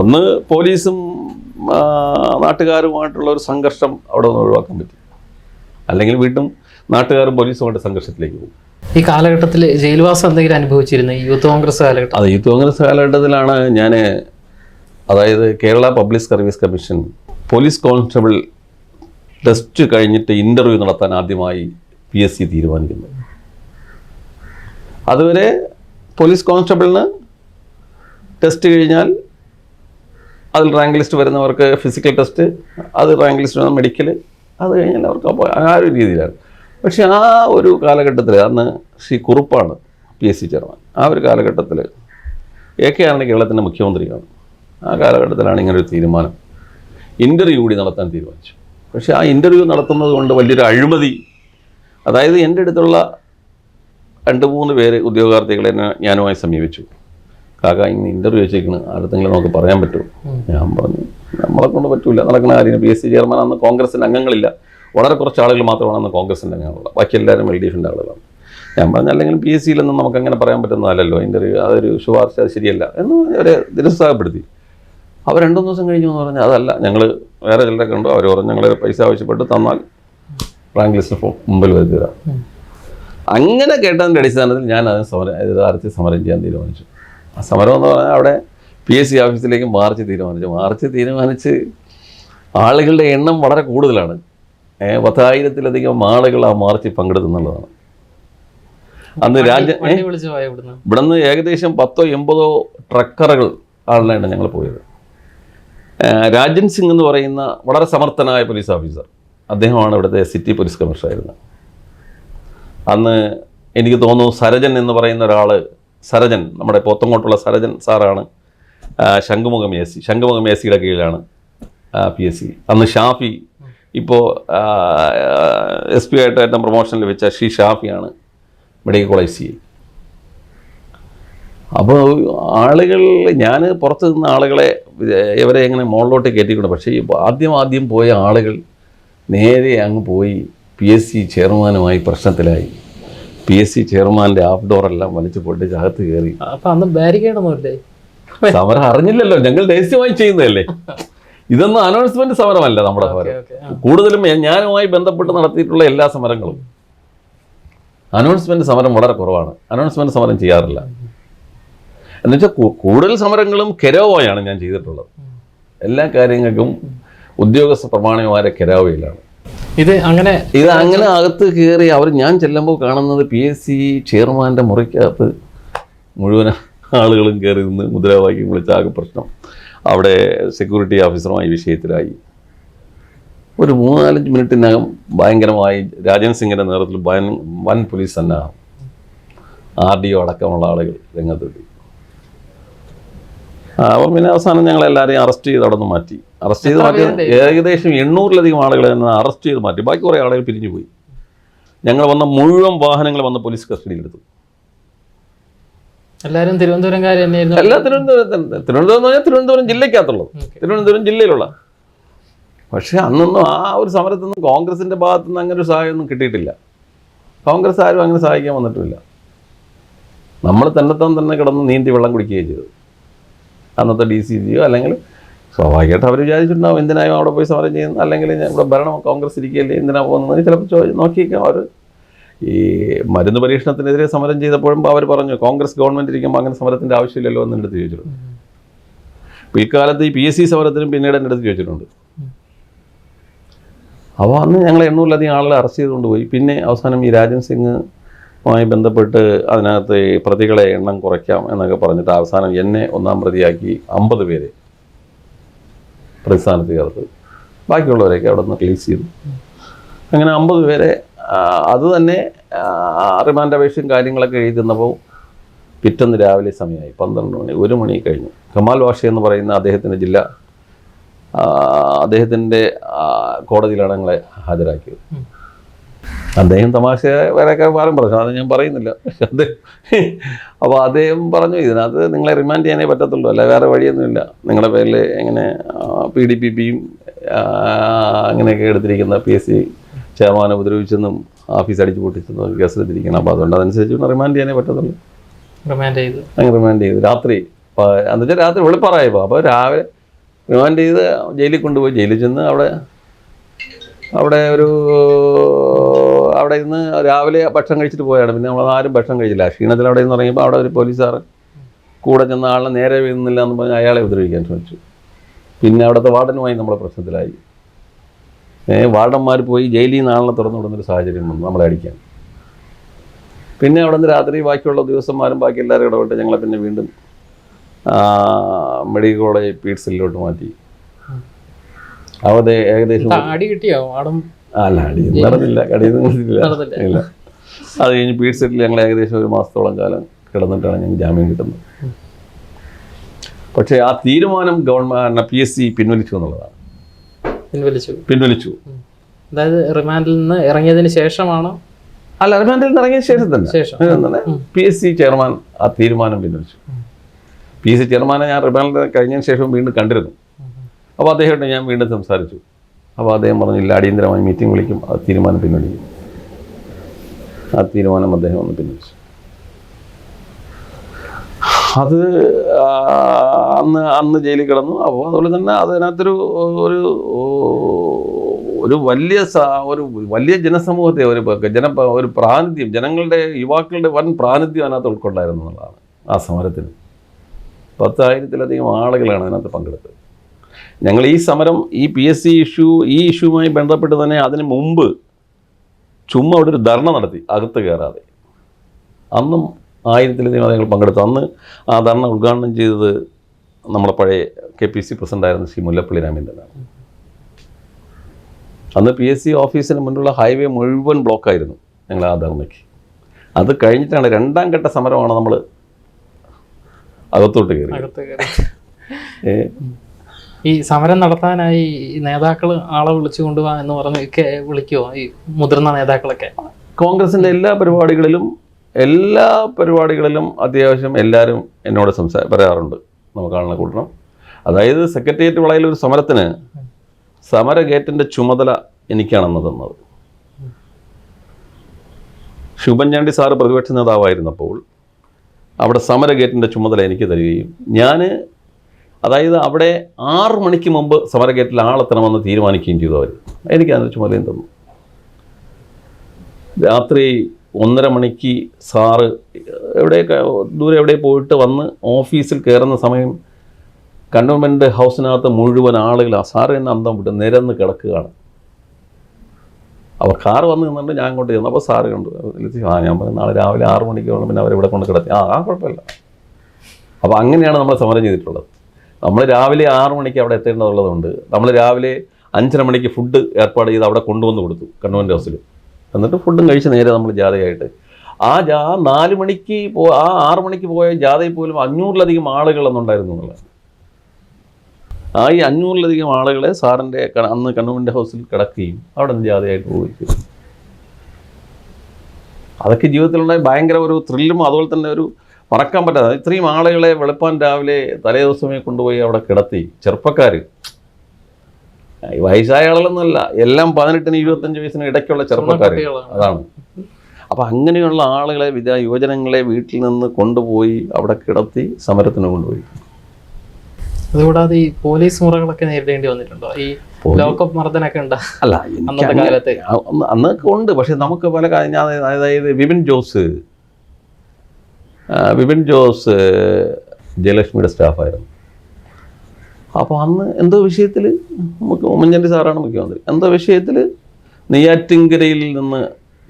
ഒന്ന് പോലീസും നാട്ടുകാരുമായിട്ടുള്ള ഒരു സംഘർഷം അവിടെ നിന്ന് ഒഴിവാക്കാൻ പറ്റി. അല്ലെങ്കിൽ വീണ്ടും നാട്ടുകാരും പോലീസുമായിട്ട് സംഘർഷത്തിലേക്ക് പോകും. ഈ കാലഘട്ടത്തിൽ ജയിൽവാസം എന്തെങ്കിലും അനുഭവിച്ചിരുന്ന? യൂത്ത് കോൺഗ്രസ് കാലഘട്ടം? അതെ യൂത്ത് കോൺഗ്രസ് കാലഘട്ടത്തിലാണ് ഞാൻ അതായത് Kerala public service commission police constable test കഴിഞ്ഞിട്ട് ഇന്റർവ്യൂ നടത്താൻ ആദ്യമായി പി എസ് സി തീരുമാനിക്കുന്നത്. അതുവരെ പോലീസ് കോൺസ്റ്റബിളിന് ടെസ്റ്റ് കഴിഞ്ഞാൽ അതിൽ റാങ്ക് ലിസ്റ്റ് വരുന്നവർക്ക് ഫിസിക്കൽ ടെസ്റ്റ് അത് റാങ്ക് ലിസ്റ്റ് മെഡിക്കൽ അത് കഴിഞ്ഞാൽ അവർക്ക് അപ്പോൾ ആ ഒരു രീതിയിലാണ് പക്ഷേ ആ ഒരു കാലഘട്ടത്തിൽ അന്ന് ശ്രീ കുറുപ്പാണ് പി എസ് സി ചെയർമാൻ ആ ഒരു കാലഘട്ടത്തിൽ എ കെ ആറിന് കേരളത്തിന്റെ മുഖ്യമന്ത്രിയാണ്. ആ കാലഘട്ടത്തിലാണ് ഇങ്ങനൊരു തീരുമാനം. ഇന്റർവ്യൂ കൂടി നടത്താൻ തീരുമാനിച്ചു. പക്ഷേ ആ ഇന്റർവ്യൂ നടത്തുന്നത് കൊണ്ട് വലിയൊരു അഴിമതി അതായത് എന്റെ അടുത്തുള്ള രണ്ട് മൂന്ന് പേര് ഉദ്യോഗാർത്ഥികളെ ഞാനുമായി സമീപിച്ചു. കാക്ക ഇന്ന് ഇന്റർവ്യൂ വെച്ചേക്കണ്. അടുത്തെങ്കിലും നമുക്ക് പറയാൻ പറ്റുമോ ഞാൻ പറഞ്ഞു നമ്മളെ കൊണ്ട് പറ്റൂല. നടക്കുന്ന കാര്യം പി എസ് സി ചെയർമാൻ അന്ന് കോൺഗ്രസിന്റെ അംഗങ്ങളില്ല. വളരെ കുറച്ച് ആളുകൾ മാത്രമാണ് അന്ന് കോൺഗ്രസിന്റെ അംഗങ്ങളുള്ളത്. ബാക്കി എല്ലാവരും എൽ ഡി എഫിന്റെ ആളുകളാണ്. ഞാൻ പറഞ്ഞ അല്ലെങ്കിൽ പി എസ് സിയിലൊന്നും നമുക്ക് അങ്ങനെ പറയാൻ പറ്റുന്നതല്ലല്ലോ. ഒരു അതൊരു ശുപാർശ അത് ശരിയല്ല. എന്ന് അവരെ നിരുത്സാഹപ്പെടുത്തി. അവർ രണ്ടു ദിവസം കഴിഞ്ഞു എന്ന് പറഞ്ഞാൽ അതല്ല ഞങ്ങൾ വേറെ ചിലരൊക്കെ ഉണ്ടോ. അവർ പറഞ്ഞു ഞങ്ങൾ പൈസ ആവശ്യപ്പെട്ട് തന്നാൽ റാങ്ക് ലിസ്റ്റ് ഫോ- മുമ്പിൽ വരുത്തി തരാം അങ്ങനെ കേട്ടതിന്റെ അടിസ്ഥാനത്തിൽ ഞാൻ അതിന് സമരം യഥാർത്ഥത്തിൽ സമരം ചെയ്യാൻ തീരുമാനിച്ചു. സമരം എന്ന് പറഞ്ഞാൽ അവിടെ പി എസ് സി ഓഫീസിലേക്ക് മാർച്ച് തീരുമാനിച്ചു. മാർച്ച് തീരുമാനിച്ച് ആളുകളുടെ എണ്ണം വളരെ കൂടുതലാണ്. പത്തായിരത്തിലധികം ആളുകൾ ആ മാർച്ചിൽ പങ്കെടുക്കുന്നുള്ളതാണ് അന്ന് രാജ്യ ഇവിടുന്ന്? ഏകദേശം പത്തോ എൺപതോ ട്രക്കറുകൾ ആളിലാണ് ഞങ്ങൾ പോയത്. രാജൻ സിംഗ് എന്ന് പറയുന്ന വളരെ സമർത്ഥനായ പോലീസ് ഓഫീസർ അദ്ദേഹമാണ് ഇവിടുത്തെ സിറ്റി പോലീസ് കമ്മീഷണർ ആയിരുന്നത്. അന്ന് എനിക്ക് തോന്നുന്നു സരജൻ എന്ന് പറയുന്ന ഒരാൾ സരജൻ നമ്മുടെ പോത്തങ്ങോട്ടുള്ള സരജൻ സാറാണ്. Shankhumukham A C. Shankhumukham A സിയുടെ കീഴിലാണ് പി എസ് സി. അന്ന് ഷാഫി ഇപ്പോൾ എസ് പി ആയിട്ട് ഏറ്റവും പ്രൊമോഷൻ ലഭിച്ച ഷി ഷാഫിയാണ് മെഡിക്കൽ കോളേജ് സി അപ്പോൾ ആളുകൾ ഞാൻ പുറത്ത് നിന്ന ആളുകളെ ഇവരെ എങ്ങനെ മുകളിലോട്ട് കയറ്റിക്കൊണ്ട് പക്ഷേ ആദ്യം ആദ്യം പോയ ആളുകൾ നേരെ അങ്ങ് പോയി പി എസ് സി ചെയർമാനുമായി പ്രശ്നത്തിലായി. പി എസ് സി ചെയർമാന്റെ ആപ് ഡോർ എല്ലാം വലിച്ചു പൊട്ടിച്ച് അകത്ത് കയറി അപ്പൊ അന്ന് ബാരിക്കേഡ് ഒന്നുമില്ലേ സമരം അറിഞ്ഞില്ലല്ലോ ഞങ്ങൾ രഹസ്യമായി ചെയ്യുന്നതല്ലേ? ഇതൊന്നും അനൗൺസ്മെന്റ് സമരമല്ല നമ്മുടെ സമരം. കൂടുതലും ഞാനുമായി ബന്ധപ്പെട്ട് നടത്തിയിട്ടുള്ള എല്ലാ സമരങ്ങളും. അനൗൺസ്മെന്റ് സമരം വളരെ കുറവാണ്. അനൗൺസ്മെന്റ് സമരം ചെയ്യാറില്ല. എന്നുവെച്ചാൽ കൂടുതൽ സമരങ്ങളും കെരോവയാണ് ഞാൻ ചെയ്തിട്ടുള്ളത്. എല്ലാ കാര്യങ്ങൾക്കും ഉദ്യോഗസ്ഥ പ്രമാണിമാരെ കെരോവയിലാണ് ഇത് അങ്ങനെ ഇത് അങ്ങനെ അകത്ത് കയറി അവർ ഞാൻ ചെല്ലുമ്പോൾ കാണുന്നത് പി എസ് സി ചെയർമാന്റെ മുറിക്കകത്ത് മുഴുവൻ ആളുകളും കയറി നിന്ന് മുദ്രാവാക്യം വിളിച്ച ആകെ പ്രശ്നം. അവിടെ സെക്യൂരിറ്റി ഓഫീസറുമായി വിഷയത്തിലായി. ഒരു മൂന്നാലഞ്ച് മിനിറ്റിനകം ഭയങ്കരമായി രാജൻ സിംഗിന്റെ നേതൃത്വത്തിൽ വൻ വൻ പോലീസ് സന്നാഹം. ആർ ഡി ഒ അടക്കമുള്ള ആളുകൾ രംഗത്തെത്തി. അപ്പം പിന്നെ അവസാനം ഞങ്ങൾ എല്ലാവരെയും അറസ്റ്റ് ചെയ്ത് അവിടെ നിന്ന് മാറ്റി. അറസ്റ്റ് ചെയ്ത് മാറ്റി? ഏകദേശം എണ്ണൂറിലധികം ആളുകളെ അറസ്റ്റ് ചെയ്ത് മാറ്റി. ബാക്കി കുറേ ആളുകൾ പിരിഞ്ഞു പോയി ഞങ്ങൾ വന്ന മുഴുവൻ വാഹനങ്ങൾ വന്ന പോലീസ് കസ്റ്റഡിയിലെടുത്തു എല്ലാവരും തിരുവനന്തപുരംകാർ തന്നെയായിരുന്നു? എല്ലാ തിരുവനന്തപുരം തിരുവനന്തപുരം എന്ന് പറഞ്ഞാൽ തിരുവനന്തപുരം ജില്ലയ്ക്കകത്തുള്ളത് തിരുവനന്തപുരം ജില്ലയിലുള്ള. പക്ഷേ അന്നൊന്നും ആ ഒരു സമരത്തൊന്നും കോൺഗ്രസിന്റെ ഭാഗത്തു നിന്ന് അങ്ങനെ ഒരു സഹായമൊന്നും കിട്ടിയിട്ടില്ല. കോൺഗ്രസ് ആരും അങ്ങനെ സഹായിക്കാൻ വന്നിട്ടുമില്ല. നമ്മൾ തന്നെത്താൻ തന്നെ കിടന്ന് നീന്തി വെള്ളം കുടിക്കുകയും ചെയ്തു. അന്നത്തെ ഡി സി ജിയോ അല്ലെങ്കിൽ സ്വാഭാവികമായിട്ട് അവർ വിചാരിച്ചിട്ടുണ്ടാവും എന്തിനായും അവിടെ പോയി സമരം ചെയ്യുന്നത്? അല്ലെങ്കിൽ ഇവിടെ ഭരണം കോൺഗ്രസ് ഇരിക്കുകയല്ലേ എന്തിനാ പോകുന്നത് ചിലപ്പോൾ ചോ നോക്കിയേക്കാം. അവർ ഈ മരുന്ന് പരീക്ഷണത്തിനെതിരെ സമരം ചെയ്തപ്പോഴും അവർ പറഞ്ഞു കോൺഗ്രസ് ഗവൺമെന്റ് ഇരിക്കുമ്പോൾ അങ്ങനെ സമരത്തിന്റെ ആവശ്യമില്ലല്ലോ എന്ന് എന്റെ അടുത്ത് ചോദിച്ചിട്ടുണ്ട്. അപ്പോൾ ഈ പി എസ് സി സമരത്തിനും പിന്നീട് എന്റെ അടുത്ത് ചോദിച്ചിട്ടുണ്ട്. അപ്പോൾ അന്ന് ഞങ്ങൾ എണ്ണൂറിലധികം ആളുകളെ അറസ്റ്റ് ചെയ്തുകൊണ്ട് പോയി. പിന്നെ അവസാനം ഈ രാജൻ സിംഗുമായി ബന്ധപ്പെട്ട് അതിനകത്ത് പ്രതികളെ എണ്ണം കുറയ്ക്കാം എന്നൊക്കെ പറഞ്ഞിട്ട് അവസാനം എന്നെ ഒന്നാം പ്രതിയാക്കി അമ്പത് പേരെ പ്രതിസ്ഥാനത്ത് ചേർത്ത്. ബാക്കിയുള്ളവരെയൊക്കെ അവിടെ നിന്ന് റിലീസ് ചെയ്തു. അങ്ങനെ അമ്പത് പേരെ അത് തന്നെ റിമാൻഡ് അപേക്ഷയും കാര്യങ്ങളൊക്കെ എഴുതി തന്നപ്പോൾ പിറ്റന്ന് രാവിലെ സമയമായി പന്ത്രണ്ട് മണി ഒരു മണി കഴിഞ്ഞു. കമാൽ വാഷ എന്ന് പറയുന്ന അദ്ദേഹത്തിന്റെ ജില്ല അദ്ദേഹത്തിന്റെ കോടതിയിലാണ് ഞങ്ങളെ ഹാജരാക്കിയത്. അദ്ദേഹം തമാശ വരെയൊക്കെ പാരം പറഞ്ഞു. അത് ഞാൻ പറയുന്നില്ല. പക്ഷെ അത് അപ്പോൾ അദ്ദേഹം പറഞ്ഞു ഇതിനകത്ത് നിങ്ങളെ റിമാൻഡ് ചെയ്യാനേ പറ്റത്തുള്ളൂ. അല്ല വേറെ വഴിയൊന്നുമില്ല. നിങ്ങളുടെ പേരിൽ എങ്ങനെ പി ഡി പി പിയും അങ്ങനെയൊക്കെ എടുത്തിരിക്കുന്ന പി എസ് സി ചെയർമാനെ ഉപദ്രവിച്ചെന്നും ഓഫീസ് അടിച്ചു പൊട്ടിച്ചെന്നും ഒരു കേസ് അപ്പോൾ അതുകൊണ്ട് അതനുസരിച്ച് റിമാൻഡ് ചെയ്യാനേ പറ്റത്തുള്ളൂ. റിമാൻഡ് ചെയ്തു. അങ്ങനെ റിമാൻഡ് ചെയ്തു. രാത്രി എന്നുവെച്ചാൽ രാത്രി വെളുപ്പാറായപ്പോൾ അപ്പോൾ രാവിലെ റിമാൻഡ് ചെയ്ത് ജയിലിൽ കൊണ്ടുപോയി. ജയിലിൽ ചെന്ന് അവിടെ അവിടെ ഒരു അവിടെ നിന്ന് രാവിലെ ഭക്ഷണം കഴിച്ചിട്ട് പോയാണ് പിന്നെ നമ്മൾ ആരും ഭക്ഷണം കഴിച്ചില്ല. ക്ഷീണത്തിൽ അവിടെ നിന്ന് ഇറങ്ങിയപ്പോൾ അവിടെ ഒരു പോലീസുകാർ കൂടെ ചെന്ന ആളിനെ നേരെ വീഴുന്നില്ല എന്ന് പറഞ്ഞ് അയാളെ ഉപദ്രവിക്കാൻ ശ്രമിച്ചു. പിന്നെ അവിടുത്തെ വാർഡനുമായി നമ്മളെ പ്രശ്നത്തിലായി. വാർഡന്മാർ പോയി ജയിലിൽ നിന്ന് ആളിനെ തുറന്നു വിടുന്നൊരു സാഹചര്യം വന്നു നമ്മളെ അടിക്കാൻ. പിന്നെ അവിടെ നിന്ന് രാത്രി ബാക്കിയുള്ള ഉദ്യോഗസ്ഥന്മാരും ബാക്കി എല്ലാവരും ഇടപെട്ട് ഞങ്ങളെ പിന്നെ വീണ്ടും മെഡിക്കൽ കോളേജ് പീഡ്സിലോട്ട് മാറ്റി. അവിടെ ഏകദേശം അടി കിട്ടിയോ? ആടും അല്ല അടി നടന്നില്ല. കടിയൊന്നും നടന്നില്ല. ഇല്ല. അത് കഴിഞ്ഞ് പീഡ് സെറ്റിൽ ഞങ്ങൾ ഏകദേശം ഒരു മാസത്തോളം കാലം കിടന്നിട്ടാണ് ഞങ്ങൾ ജാമ്യം കിട്ടുന്നത്. പക്ഷേ ആ തീരുമാനം ഗവൺമെന്റ് പി എസ് സി പിൻവലിച്ചു എന്നുള്ളതാണ്. പിൻവലിച്ചു. പിൻവലിച്ചു. അതായത് റിമാൻഡിൽ നിന്ന് ഇറങ്ങിയതിന് ശേഷമാണോ? അല്ല റിമാൻഡിൽ നിന്ന് ഇറങ്ങിയ ശേഷം തന്നെ. പി എസ് സി ചെയർമാൻ ആ തീരുമാനം പിൻവലിച്ചു. പി എസ് സി ചെയർമാനെ ഞാൻ റിമാൻഡ് കഴിഞ്ഞതിന് ശേഷം വീണ്ടും കണ്ടിരുന്നു. അപ്പോൾ അദ്ദേഹമായിട്ട് ഞാൻ വീണ്ടും സംസാരിച്ചു. അപ്പോൾ അദ്ദേഹം പറഞ്ഞില്ല അടിയന്തരമായി മീറ്റിംഗ് വിളിക്കും. ആ തീരുമാനം പിൻവലിക്കും. ആ തീരുമാനം അദ്ദേഹം ഒന്ന് പിൻവലിച്ചു. അത് അന്ന് അന്ന് ജയിലിൽ കിടന്നു. അപ്പോൾ അതുപോലെ തന്നെ അതിനകത്തൊരു ഒരു ഒരു വലിയ ഒരു വലിയ ജനസമൂഹത്തെ ഒരു ജന ഒരു പ്രാതിനിധ്യം ജനങ്ങളുടെ യുവാക്കളുടെ വൻ പ്രാതിനിധ്യം അതിനകത്ത് ഉൾക്കൊണ്ടായിരുന്നു എന്നുള്ളതാണ് ആ സമരത്തിന്. പത്തായിരത്തിലധികം ആളുകളാണ് അതിനകത്ത് പങ്കെടുത്തത്. ഞങ്ങൾ ഈ സമരം ഈ പി എസ് സി ഇഷ്യൂ ഈ ഇഷ്യൂവുമായി ബന്ധപ്പെട്ട് തന്നെ അതിന് മുമ്പ് ചുമ്മാ അവിടെ ഒരു ധർണ നടത്തി അകത്ത് കയറാതെ. അന്നും ആയിരത്തിലധികം ആളുകൾ പങ്കെടുത്തു. അന്ന് ആ ധർണ ഉദ്ഘാടനം ചെയ്തത് നമ്മുടെ പഴയ കെ പി സി പ്രസിഡന്റായിരുന്ന ശ്രീ മുല്ലപ്പള്ളി രാമേന്ദ്രനാണ് അന്ന് പി എസ് സി ഓഫീസിന് മുന്നിലുള്ള ഹൈവേ മുഴുവൻ ബ്ലോക്കായിരുന്നു ഞങ്ങൾ ആ ധർണയ്ക്ക്. അത് കഴിഞ്ഞിട്ടാണ് രണ്ടാം ഘട്ട സമരമാണ് നമ്മൾ അകത്തോട്ട് കയറി. ഈ സമരം നടത്താനായി നേതാക്കൾ ആളെ വിളിച്ചു കൊണ്ടുപോവാ എന്ന് പറഞ്ഞൊക്കെ വിളിക്കുമോ ഈ മുതിർന്ന നേതാക്കളൊക്കെ? കോൺഗ്രസിന്റെ എല്ലാ പരിപാടികളിലും എല്ലാ പരിപാടികളിലും അത്യാവശ്യം എല്ലാവരും എന്നോട് സംസാ പറയാറുണ്ട്. നമുക്കാണുള്ള കൂട്ടണം. അതായത് സെക്രട്ടേറിയറ്റ് വളയിൽ ഒരു സമരത്തിന് സമര ഗേറ്റിന്റെ ചുമതല എനിക്കാണെന്ന് തന്നത് ശുഭൻചാണ്ടി സാറ് പ്രതിപക്ഷ നേതാവായിരുന്നപ്പോൾ അവിടെ സമര ഗേറ്റിന്റെ ചുമതല എനിക്ക് തരികയും ഞാൻ അതായത് അവിടെ ആറ് മണിക്ക് മുമ്പ് സമര ഗേറ്റിൽ ആളെത്തണമെന്ന് തീരുമാനിക്കുകയും ചെയ്തു അവർ. എനിക്ക് അതിന്റെ ചുമതലയും തന്നു. രാത്രി ഒന്നര മണിക്ക് സാറ് എവിടെയൊക്കെ ദൂരെ എവിടെ പോയിട്ട് വന്ന് ഓഫീസിൽ കയറുന്ന സമയം കണ്ടോൺമെന്റ് ഹൗസിനകത്ത് മുഴുവൻ ആളുകൾ സാറ് തന്നെ അന്തം വിട്ട് നിരന്ന് കിടക്കുകയാണ്. അപ്പോൾ കാർ വന്ന് നിന്നിട്ട് ഞാൻ അങ്ങോട്ട് ചെന്നു. അപ്പോൾ സാറ് കണ്ടു. ആ ഞാൻ പറഞ്ഞു നാളെ രാവിലെ ആറ് മണിക്ക് വേണം പിന്നെ അവരെ ഇവിടെ കൊണ്ട് കിടത്തി? ആ ആ കുഴപ്പമില്ല. അപ്പോൾ അങ്ങനെയാണ് നമ്മൾ സമരം ചെയ്തിട്ടുള്ളത്. നമ്മൾ രാവിലെ ആറ് മണിക്ക് അവിടെ എത്തേണ്ടതുള്ളതുകൊണ്ട് നമ്മൾ രാവിലെ അഞ്ചര മണിക്ക് ഫുഡ് ഏർപ്പാട് ചെയ്ത് അവിടെ കൊണ്ടുവന്ന് കൊടുത്തു കണ്ണൂന്റെ ഹൗസിൽ എന്നിട്ട് ഫുഡും കഴിച്ച് നേരെ നമ്മൾ ജാഥയായിട്ട്. ആ ജാ നാല് മണിക്ക് പോ ആ ആറ് മണിക്ക് പോയ ജാഥയിൽ പോലും അഞ്ഞൂറിലധികം ആളുകളൊന്നുണ്ടായിരുന്നു എന്നുള്ളതാണ് ആ ഈ അഞ്ഞൂറിലധികം ആളുകളെ സാറിന്റെ അന്ന് കണ്ണൂരിന്റെ ഹൗസിൽ കിടക്കുകയും അവിടെ നിന്ന് ജാഥയായിട്ട് പോവുകയും അതൊക്കെ ജീവിതത്തിലുണ്ടായ ഭയങ്കര ഒരു ത്രില്ലും അതുപോലെ തന്നെ ഒരു മറക്കാൻ പറ്റാതെ ഇത്രയും ആളുകളെ വെളുപ്പാൻ രാവിലെ തലേ ദിവസമേ കൊണ്ടുപോയി അവിടെ കിടത്തി. ചെറുപ്പക്കാർ വയസ്സായ ആളുകളൊന്നുമല്ല എല്ലാം പതിനെട്ടിന് ഇരുപത്തഞ്ച് വയസ്സിന് ഇടയ്ക്കുള്ള ചെറുപ്പക്കാർ. അതാണ്. അപ്പം അങ്ങനെയുള്ള ആളുകളെ വിദ്യാ യുവജനങ്ങളെ വീട്ടിൽ നിന്ന് കൊണ്ടുപോയി അവിടെ കിടത്തി സമരത്തിന് കൊണ്ടുപോയി. അതുകൂടാതെ ഈ പോലീസ് മുറകളൊക്കെ നേരിടേണ്ടി വന്നിട്ടുണ്ടോ? ഈ ലോക്കപ്പ് മർദ്ദനൊക്കെ ഉണ്ട് അല്ല അന്നത്തെ കാലത്ത്. അന്നൊക്കെ ഉണ്ട്. പക്ഷെ നമുക്ക് പല കാര്യം അതായത് വിപിൻ ജോസ് വിപിൻ ജോസ് ജയലക്ഷ്മിയുടെ സ്റ്റാഫായിരുന്നു. അപ്പോൾ അന്ന് എന്തോ വിഷയത്തിൽ നമുക്ക് ഉമ്മൻചാണ്ടി സാറാണ് മുഖ്യമന്ത്രി. എന്തോ വിഷയത്തിൽ നെയ്യാറ്റിൻകരയിൽ നിന്ന്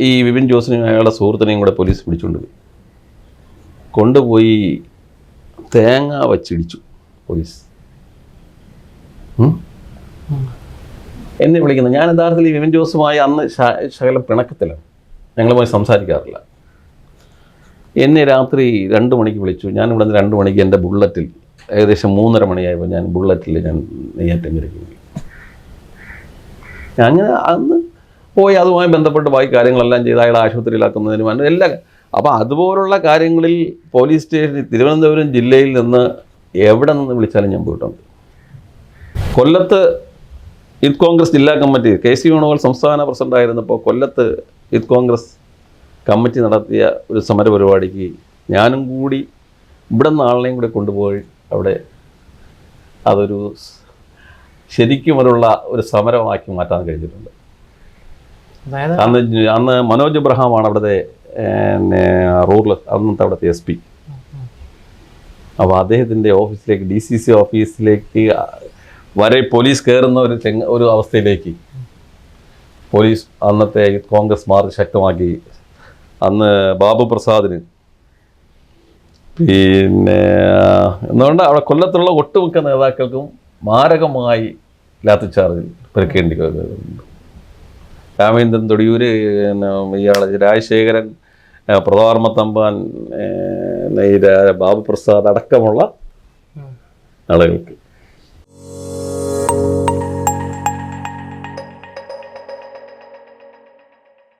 ഈ വിപിൻ ജോസിനെയും അയാളുടെ സുഹൃത്തിനെയും കൂടെ പോലീസ് പിടിച്ചുകൊണ്ടുപോയി കൊണ്ടുപോയി തേങ്ങ വച്ചിടിച്ചു പോലീസ്? എന്നെ വിളിക്കുന്നത് ഞാൻ യഥാർത്ഥത്തിൽ വിപിൻ ജോസുമായി അന്ന് ശകലം പിണക്കത്തിലാണ്. ഞങ്ങളുമായി സംസാരിക്കാറില്ല. എന്നെ രാത്രി രണ്ട് മണിക്ക് വിളിച്ചു. ഞാൻ ഇവിടെ നിന്ന് രണ്ട് മണിക്ക് എന്റെ ബുള്ളറ്റിൽ ഏകദേശം മൂന്നര മണിയായപ്പോൾ ഞാൻ ബുള്ളറ്റിൽ ഞാൻ നെയ്യാറ്റിൻകരയ്ക്ക് പോയി. ഞാൻ അങ്ങനെ അന്ന് പോയി അതുമായി ബന്ധപ്പെട്ട് ബാക്കി കാര്യങ്ങളെല്ലാം ചെയ്ത് അയാളെ ആശുപത്രിയിലാക്കുന്നതിനും എല്ലാ. അപ്പോൾ അതുപോലുള്ള കാര്യങ്ങളിൽ പോലീസ് സ്റ്റേഷൻ തിരുവനന്തപുരം ജില്ലയിൽ നിന്ന് എവിടെ നിന്ന് വിളിച്ചാലും ഞാൻ പോയിട്ടുണ്ട്. കൊല്ലത്ത് യൂത്ത് കോൺഗ്രസ് ജില്ലാ കമ്മിറ്റി കെ സി വേണുഗോൾ സംസ്ഥാന പ്രസിഡന്റ് ആയിരുന്നപ്പോൾ കൊല്ലത്ത് യൂത്ത് കോൺഗ്രസ് കമ്മിറ്റി നടത്തിയ ഒരു സമര പരിപാടിക്ക് ഞാനും കൂടി ഇവിടെ നിന്ന് ആളിനെയും കൂടെ കൊണ്ടുപോയി അവിടെ അതൊരു ശരിക്കും അതിനുള്ള ഒരു സമരമാക്കി മാറ്റാൻ കഴിഞ്ഞിട്ടുണ്ട്. അന്ന് അന്ന് മനോജ് എബ്രഹാമാണ് അവിടുത്തെ റൂറൽ അന്നത്തെ അവിടുത്തെ എസ് പി. അപ്പോൾ അദ്ദേഹത്തിന്റെ ഓഫീസിലേക്ക് ഡി സി സി ഓഫീസിലേക്ക് വരെ പോലീസ് കയറുന്ന ഒരു ചെങ്ങ ഒരു അവസ്ഥയിലേക്ക് പോലീസ് അന്നത്തെ കോൺഗ്രസ് മാർച്ച് ശക്തമാക്കി അന്ന് ബാബു പ്രസാദിന്. പിന്നെ എന്നുകൊണ്ട് അവിടെ കൊല്ലത്തുള്ള ഒട്ടുമിക്ക നേതാക്കൾക്കും മാരകമായി ലാത്തിച്ചാർജിൽ പെരുക്കേണ്ടി വരുന്നുണ്ട് രാമേന്ദ്രൻ തൊടിയൂര് ഇയാൾ രാജശേഖരൻ പ്രതാർമ്മ തമ്പാൻ ബാബു പ്രസാദ് അടക്കമുള്ള. ആളുകൾക്ക്.